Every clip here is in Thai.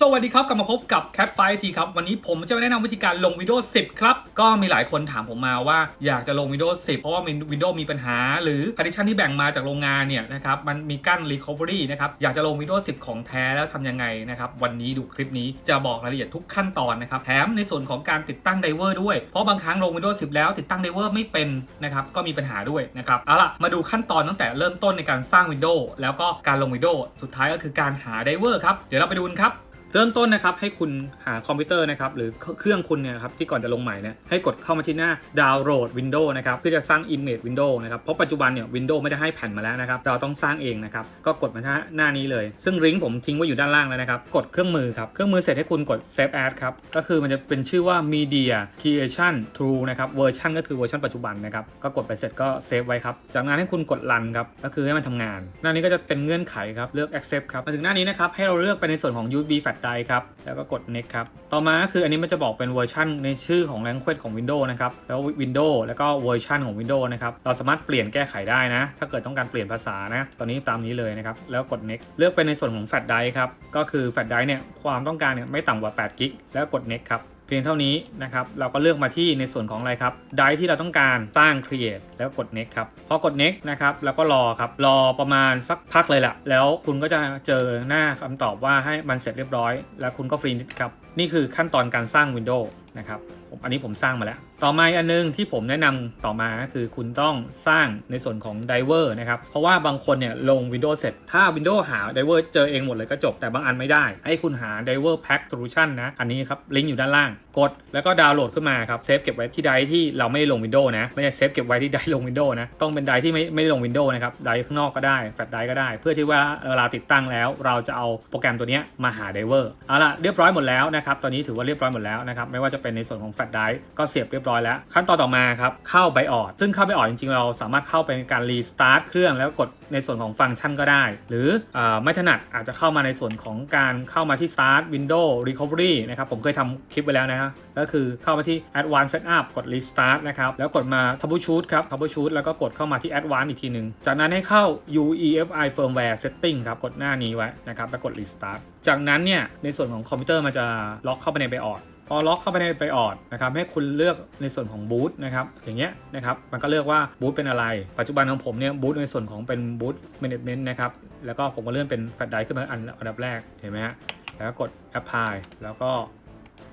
สวัสดีครับกลับมาพบกับ Cat f i ทีครับ วันนี้ผมจะมาแนะนำวิธีการลง Windows 10 ครับ ก็มีหลายคนถามผมมาว่าอยากจะลง Windows 10 เพราะว่า Windows มีปัญหา หรือ partition ที่แบ่งมาจากโรงงานเนี่ยนะครับมันมีกั้น recovery นะครับ อยากจะลง Windows 10 ของแท้แล้วทำยังไงนะครับ วันนี้ดูคลิปนี้จะบอกรายละเอียดทุกขั้นตอนนะครับแถมในส่วนของการติดตั้งไดเวอร์ด้วย เพราะบางครั้งลง Windows 10 แล้วติดตั้งไดเวอร์ไม่เป็นนะครับก็มีปัญหาด้วยนะครับเอาล่ะมาดูขั้นตอนตั้งแต่เริ่มต้นในการสร้าง Windows แล้วก็การลง Windows สุดท้ายก็คือการหาไดเวอร์ครับเดี๋ยวเราไปดูกันครับ เริ่มต้นนะครับให้คุณหาคอมพิวเตอร์นะครับหรือเครื่องคุณเนี่ยครับที่ก่อนจะลงใหม่เนี่ยให้กดเข้ามาที่หน้าดาวน์โหลด Windows นะครับเพื่อจะสร้าง Image Windows นะครับเพราะปัจจุบันเนี่ย Windows ไม่ได้ให้แผ่นมาแล้วนะครับเราต้องสร้างเองนะครับก็กดมาที่หน้านี้เลย ซึ่งลิงก์ผมทิ้งไว้อยู่ด้านล่างแล้วนะครับกดเครื่องมือครับเครื่องมือเสร็จให้คุณกด Save As ครับก็คือมันจะเป็นชื่อว่า Media Creation True นะครับเวอร์ชันก็คือเวอร์ชันปัจจุบันนะครับก็กดไปเสร็จก็เซฟไว้ครับจากนั้นให้คุณกด Run ครับก็คือให้มันทำงาน หน้านี้ก็จะเป็นเงื่อนไขครับเลือก Accept ครับมาถึงหน้านี้นะครับให้เราเลือกไปในส่วนของ USB Flash ได้ครับ แล้วก็กด next ครับ ต่อมาคืออันนี้มันจะบอกเป็นเวอร์ชันในชื่อของ language ของ Windows นะครับ แล้ว Windows แล้วก็เวอร์ชันของ Windows นะครับ เราสามารถเปลี่ยนแก้ไขได้นะ ถ้าเกิดต้องการเปลี่ยนภาษานะ ตอนนี้ตามนี้เลยนะครับ แล้วกด next เลือกเป็นในส่วนของ flash drive ครับ ก็คือ flash drive เนี่ย ความต้องการเนี่ยไม่ต่ำกว่า8กิก แล้วกด next ครับ พียงเท่านี้นะครับ เราก็เลือกมาที่ในส่วนของอะไรครับไดที่เราต้องการสร้าง create แล้วกด next ครับ พอกด next นะครับแล้วก็รอครับ รอประมาณสักพักเลยแหละแล้วคุณก็จะเจอหน้าคำตอบว่าให้มันเสร็จเรียบร้อย แล้วคุณก็ฟรีนิดครับ นี่คือขั้นตอนการสร้าง Windows นะครับผมอันนี้ผมสร้างมาแล้ว ต่อมาอันนึงที่ผมแนะนำต่อมาก็คือคุณต้องสร้างในส่วนของ Diver นะครับ เพราะว่าบางคนเนี่ยลง Windows เสร็จ ถ้า Windows หา Diver เจอเองหมดเลยก็จบ แต่บางอันไม่ได้ ให้คุณหา Diver Pack Solution นะ อันนี้ครับ ลิงก์อยู่ด้านล่าง กดแล้วก็ดาวน์โหลดขึ้นมาครับ เซฟเก็บไว้ที่ไดที่เราไม่ได้ลง Windows นะ ไม่ใช่เซฟเก็บไว้ที่ไดลง Windows นะ ต้องเป็นไดที่ไม่ไม่ได้ลง Windows นะครับไดข้างนอกก็ได้แฟลชไดก็ได้ เพื่อที่ว่าเวลาติดตั้งแล้ว เราจะเอาโปรแกรมตัวนี้มาหา Diver เอาล่ะเรียบร้อยหมดแล้วนะครับตอนนี้ถือว่าเรียบร้อยหมดแล้วนะครับไม่ว่าจะเป็นในส่วนของแฟลชไดร์ก็เสียบเรียบร้อยแล้ว ขั้นตอนต่อมาครับเข้าไบออดซึ่งเข้าไบออดจริงๆ เราสามารถเข้าไปในการรีสตาร์ทเครื่องแล้วกดในส่วนของฟังก์ชันก็ได้ หรืออไม่ถนัดอาจจะเข้ามาในส่วนของการเข้ามาที่ Start Windows Recovery นะครับผมเคยทำคลิปไว้แล้วนะฮะก็คือเข้ามาที่ Advanced Setup กด Restart นะครับแล้วกดมา Troubleshoot ครับ Troubleshoot แล้วก็กดเข้ามาที่ Advanced อีกทีหนึ่งจากนั้นให้เข้า UEFI Firmware Setting ครับกดหน้านี้ไว้นะครับแล้วกด Restart จากนั้นเนี่ยในส่วนของคอมพิวเตอร์มันจะล็อกเข้าไปในไบออด พอล็อกเข้าไปในไปออดนะครับให้คุณเลือกในส่วนของบูตนะครับอย่างเงี้ยนะครับมันก็เลือกว่าบูตเป็นอะไร ปัจจุบันของผมเนี่ยบูตในส่วนของเป็นบูตแมネจเมนต์นะครับแล้วก็ผมก็เลื่อนเป็นแฟลชไดร์ขึ้นมาอันอันดับแรกเห็นไหมฮะแล้วก็กด apply แล้วก็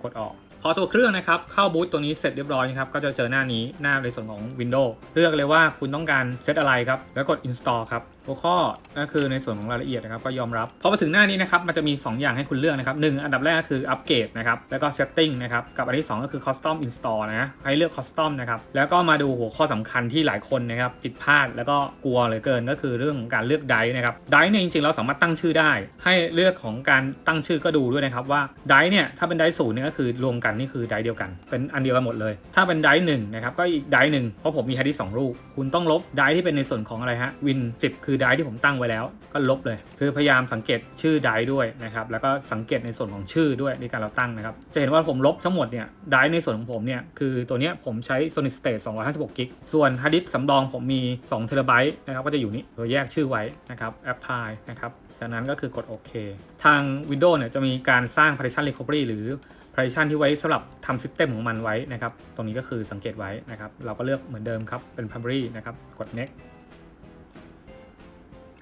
กดออก พอตัวเครื่องนะครับเข้าบูตตัวนี้เสร็จเรียบร้อยนะครับก็จะเจอหน้านี้หน้าในส่วนของ Windows เลือกเลยว่าคุณต้องการเซตอะไรครับแล้วกด install ครับ หัวข้อก็คือในส่วนของรายละเอียดนะครับก็ยอมรับพอมาถึงหน้านี้นะครับมันจะมี 2 อย่างให้คุณเลือกนะครับหนึ่งอันดับแรกก็คืออัปเกรดนะครับแล้วก็ setting นะครับกับอันที่ 2 ก็คือ custom install นะให้เลือก custom นะครับแล้วก็มาดูหัวข้อสำคัญที่หลายคนนะครับผิดพลาดแล้วก็กลัวเหลือเกินก็คือเรื่องการเลือกไดนะครับไดเนี่ยจริงๆเราสามารถตั้งชื่อได้ ให้เลือกของการตั้งชื่อก็ดูด้วยนะครับว่าไดเนี่ยถ้าเป็นไดศูนย์เนี่ยก็คือรวมกันนี่คือไดเดียวกัน เป็นอันเดียวกันหมดเลย ถ้าเป็นไดหนึ่งนะครับก็อีกไดหนึ่งเพราะผมมีฮาร์ดดิสองลูกคุณต้องลบไดที่เป็นในส่วนของอะไรฮะวิน10 คือไดที่ผมตั้งไว้แล้วก็ลบเลย คือพยายามสังเกตชื่อไดด้วยนะครับแล้วก็สังเกตในส่วนของชื่อด้วยในการเราตั้งนะครับจะเห็นว่าผมลบทั้งหมดเนี่ยไดในส่วนของผมเนี่ยคือตัวเนี้ยผมใช้ solid state 256กิกส่วนฮาร์ดดิสก์สำรองผมมี2เทราไบต์นะครับก็จะอยู่นี้โดยแยกชื่อไว้นะครับ apply นะครับจากนั้นก็คือกดโอเคทาง Windows เนี่ยจะมีการสร้าง partition recovery หรือ partition ที่ไว้สำหรับทำ system ของมันไว้นะครับ ตรงนี้ก็คือสังเกตไว้นะครับ เราก็เลือกเหมือนเดิมครับ เป็น primary นะครับ กด next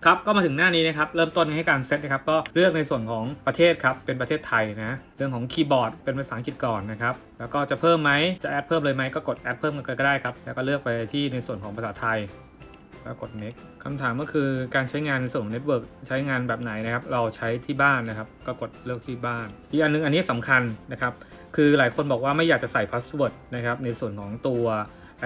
ครับก็มาถึงหน้านี้นะครับเริ่มต้นให้การเซตนะครับก็เลือกในส่วนของประเทศครับเป็นประเทศไทยนะเรื่องของคีย์บอร์ดเป็นภาษาอังกฤษก่อนนะครับแล้วก็จะเพิ่มไหมจะแอดเพิ่มเลยไหมก็กดแอดเพิ่มก็ได้ครับแล้วก็เลือกไปที่ในส่วนของภาษาไทยแล้วกด next คำถามก็คือการใช้งานในส่วนของ network ใช้งานแบบไหนนะครับ เราใช้ที่บ้านนะครับ ก็กดเลือกที่บ้าน อีกอันนึงอันนี้สำคัญนะครับ คือหลายคนบอกว่าไม่อยากจะใส่ password นะครับในส่วนของตัว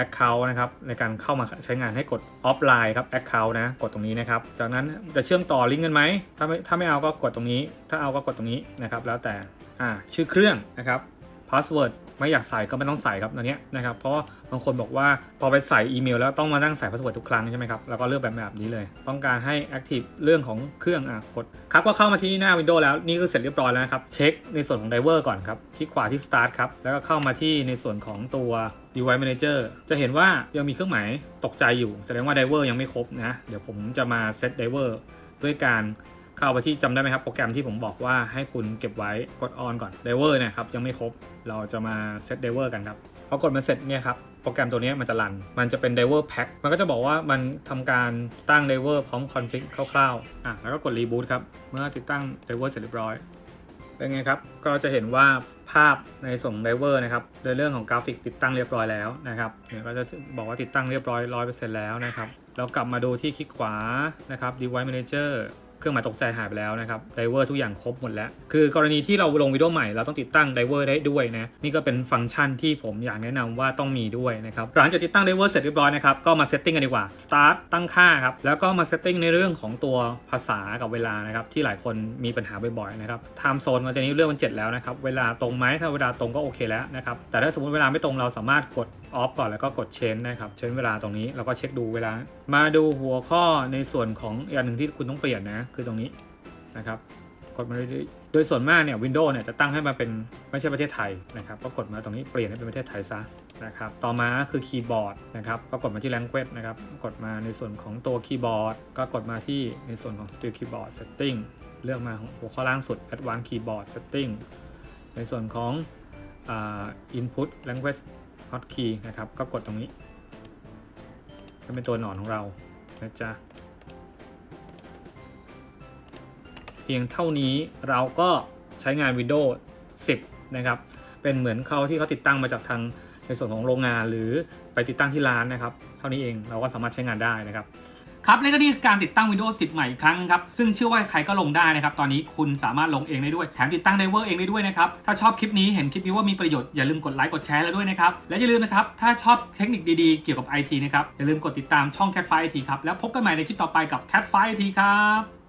Account นะครับในการเข้ามาใช้งานให้กดออฟไลน์ครับ Account นะกดตรงนี้นะครับ จากนั้นจะเชื่อมต่อลิงก์กันไหมถ้าไม่ถ้าไม่เอาก็กดตรงนี้ ถ้าเอาก็กดตรงนี้นะครับแล้วแต่อ่าชื่อเครื่องนะครับ password ไม่อยากใส่ก็ไม่ต้องใส่ครับอันนี้นะครับ เพราะบางคนบอกว่าพอไปใส่อีเมลแล้วต้องมานั่งใส่พาสเวิร์ดทุกครั้งใช่ไหมครับ แล้วก็เลือกแบบแบบนี้เลย ต้องการให้ active เรื่องของเครื่องอะกดครับก็เข้ามาที่หน้า Windows แล้วนี่ก็เสร็จเรียบร้อยแล้วนะครับ เช็คในส่วนของ Diver ก่อนครับ คลิกขวาที่ Start ครับ แล้วก็เข้ามาที่ในส่วนของตัว Device Manager จะเห็นว่ายังมีเครื่องหมายตกใจอยู่ แสดงว่า Diver ยังไม่ครบนะ เดี๋ยวผมจะมาเซต Diver ด้วยการ เข้าไปที่จำได้ไหมครับ โปรแกรมที่ผมบอกว่าให้คุณเก็บไว้กดออนก่อนไดเวอร์นะครับยังไม่ครบเราจะมาเซตไดเวอร์กันครับพอกดมาเสร็จเนี่ยครับโปรแกรมตัวนี้มันจะรัน มันจะเป็นไดเวอร์แพ็มันก็จะบอกว่ามันทำการตั้งไดเวอร์พร้อมคอนฟิกคร่าวๆ อะ แล้วก็กดรีบูตครับ เมื่อติดตั้งไดเวอร์เสร็จเรียบร้อย เป็นไงครับ ก็จะเห็นว่าภาพในส่งไดเวอร์นะครับ ในเรื่องของกราฟิกติดตั้งเรียบร้อยแล้วนะครับเนี่ยก็จะบอกว่าติดตั้งเรียบร้อยร้อยเปอร์เซ็นต์แล้วนะครับ เรากลับมาดูที่คลิกขวา นะครับ device manager เครื่องหมายตกใจหายไปแล้วนะครับไดเวอร์ทุกอย่างครบหมดแล้ว คือกรณีที่เราลงวิดีโอใหม่เราต้องติดตั้งไดเวอร์ได้ด้วยนะนี่ก็เป็นฟังก์ชันที่ผมอยากแนะนำว่าต้องมีด้วยนะครับหลังจากติดตั้งไดเวอร์เสร็จเรียบร้อยนะครับก็มาเซตติ้งกันดีกว่า start ตั้งค่าครับแล้วก็มาเซตติ้งในเรื่องของตัวภาษากับเวลานะครับที่หลายคนมีปัญหาบ่อยๆนะครับ time zone มันนี้เรื่องมัน7แล้วนะครับเวลาตรงไหมถ้าเวลาตรงก็โอเคแล้วนะครับแต่ถ้าสมมติเวลาไม่ตรงเราสามารถกด off ก่อนแล้วก็กด change นะครับ change เวลาตรงนี้เราก็เช็คดูเวลา มาดูหัวข้อในส่วนของอีกอันหนึ่งที่คุณต้องเปลี่ยนนะคือตรงนี้นะครับกดมาเรื่อยโดยส่วนมากเนี่ย Windows เนี่ยจะตั้งให้มาเป็นไม่ใช่ประเทศไทยนะครับก็กดมาตรงนี้เปลี่ยนให้เป็นประเทศไทยซะนะครับต่อมาก็คือคีย์บอร์ดนะครับก็กดมาที่ language นะครับกดมาในส่วนของตัวคีย์บอร์ดก็กดมาที่ในส่วนของ Skill Keyboard Setting เลือกมาหัวข้อล่างสุด Advanced Keyboard Setting ในส่วนของอ Input Language Hotkey นะครับก็กดตรงนี้ก็เป็นตัวหนอนของเรานะจ๊ะ เพียงเท่านี้เราก็ใช้งาน Windows 10 นะครับ เป็นเหมือนเขาที่เขาติดตั้งมาจากทางในส่วนของโรงงานหรือไปติดตั้งที่ร้านนะครับ เท่านี้เองเราก็สามารถใช้งานได้นะครับครับและก็นี่การติดตั้ง Windows 10 ใหม่อีกครั้งครับ ซึ่งเชื่อว่าใครก็ลงได้นะครับ ตอนนี้คุณสามารถลงเองได้ด้วย แถมติดตั้งไดเวอร์เองได้ด้วยนะครับ ถ้าชอบคลิปนี้เห็นคลิปนี้ว่ามีประโยชน์ อย่าลืมกดไลค์กดแชร์แล้วด้วยนะครับ และอย่าลืมนะครับ ถ้าชอบเทคนิคดีๆ เกี่ยวกับ IT นะครับ อย่าลืมกดติดตามช่อง Cat Fight IT ครับ แล้วพบกันใหม่ในคลิปต่อไปกับ Cat Fight IT ครับ